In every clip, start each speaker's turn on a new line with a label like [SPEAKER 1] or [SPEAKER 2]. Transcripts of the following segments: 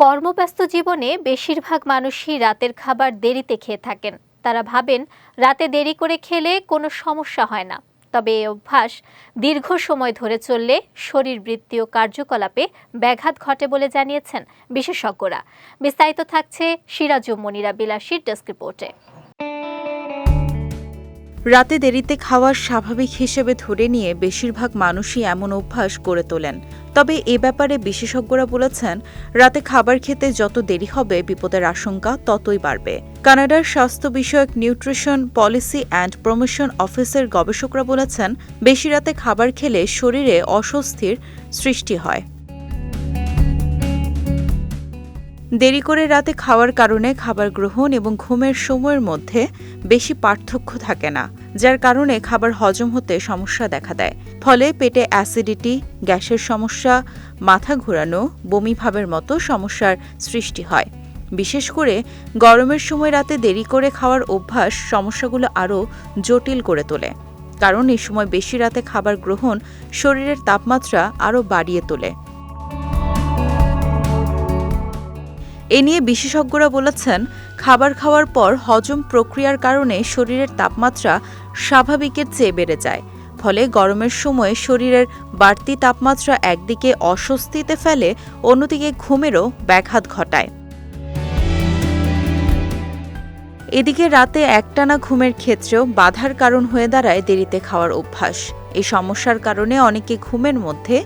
[SPEAKER 1] কর্মব্যস্ত জীবনে বেশিরভাগ মানুষই রাতের খাবার দেরিতে খেয়ে থাকেন। তারা ভাবেন, রাতে দেরি করে খেলে কোনো সমস্যা হয় না। তবে এই অভ্যাস দীর্ঘ সময় ধরে চললে শরীরবৃত্তীয় কার্যকলাপে ব্যাঘাত ঘটে বলে জানিয়েছেন বিশেষজ্ঞরা। বিস্তারিত থাকছে সিরাজুম মনিরা বিলাসীর ডেস্ক রিপোর্টে।
[SPEAKER 2] রাতে দেরিতে খাওয়ার স্বাভাবিক হিসেবে ধরে নিয়ে বেশিরভাগ মানুষই এমন অভ্যাস গড়ে তোলেন। তবে এ ব্যাপারে বিশেষজ্ঞরা বলেছেন, রাতে খাবার খেতে যত দেরি হবে, বিপদের আশঙ্কা ততই বাড়বে। কানাডার স্বাস্থ্য বিষয়ক নিউট্রিশন পলিসি অ্যান্ড প্রমোশন অফিসের গবেষকরা বলেছেন, বেশি রাতে খাবার খেলে শরীরে অস্বস্তির সৃষ্টি হয়। দেরি করে রাতে খাওয়ার কারণে খাবার গ্রহণ এবং ঘুমের সময়ের মধ্যে বেশি পার্থক্য থাকে না, যার কারণে খাবার হজম হতে সমস্যা দেখা দেয়। ফলে পেটে অ্যাসিডিটি, গ্যাসের সমস্যা, মাথা ঘোরানো, বমি ভাবের মতো সমস্যার সৃষ্টি হয়। বিশেষ করে গরমের সময় রাতে দেরি করে খাওয়ার অভ্যাস সমস্যাগুলো আরও জটিল করে তোলে, কারণ এ সময় বেশি রাতে খাবার গ্রহণ শরীরের তাপমাত্রা আরও বাড়িয়ে তোলে। এ নিয়ে বিশেষজ্ঞরা বলেছেন, খাবার খাওয়ার পর হজম প্রক্রিয়ার কারণে শরীরের তাপমাত্রা স্বাভাবিকের চেয়ে বেড়ে যায়। ফলে গরমের সময় শরীরের বাড়তি তাপমাত্রা একদিকে অস্বস্তিতে ফেলে, অন্যদিকে ঘুমেরও ব্যাঘাত ঘটায়। এদিকে রাতে একটানা ঘুমের ক্ষেত্রেও বাধার কারণ হয়ে দাঁড়ায় দেরিতে খাওয়ার অভ্যাস। এই সমস্যার কারণে অনেকে ঘুমের মধ্যে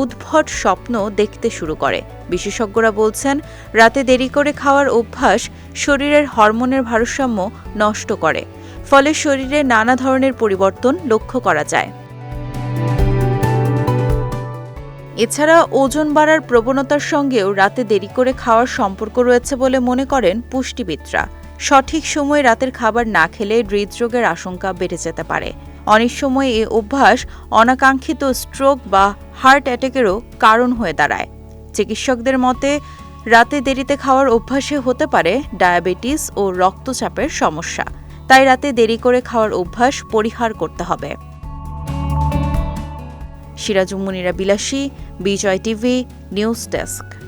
[SPEAKER 2] উদ্ভট স্বপ্ন দেখতে শুরু করে। বিশেষজ্ঞরা বলছেন, রাতে দেরি করে খাওয়ার অভ্যাস শরীরের হরমোনের ভারসাম্য নষ্ট করে, ফলে শরীরে নানা ধরনের পরিবর্তন লক্ষ্য করা যায়। এছাড়া ওজন বাড়ার প্রবণতার সঙ্গেও রাতে দেরি করে খাওয়ার সম্পর্ক রয়েছে বলে মনে করেন পুষ্টিবিদরা। সঠিক সময়ে রাতের খাবার না খেলে হৃদরোগের আশঙ্কা বেড়ে যেতে পারে। অনেক সময় এ অভ্যাস অনাকাঙ্ক্ষিত স্ট্রোক বা হার্ট অ্যাটাকেরও কারণ হয়ে দাঁড়ায়। চিকিৎসকদের মতে, রাতে দেরিতে খাওয়ার অভ্যাসে হতে পারে ডায়াবেটিস ও রক্তচাপের সমস্যা। তাই রাতে দেরি করে খাওয়ার অভ্যাস পরিহার করতে হবে। সিরাজুমুনিরা বিলাসী, বিজয় টিভি, নিউজ ডেস্ক।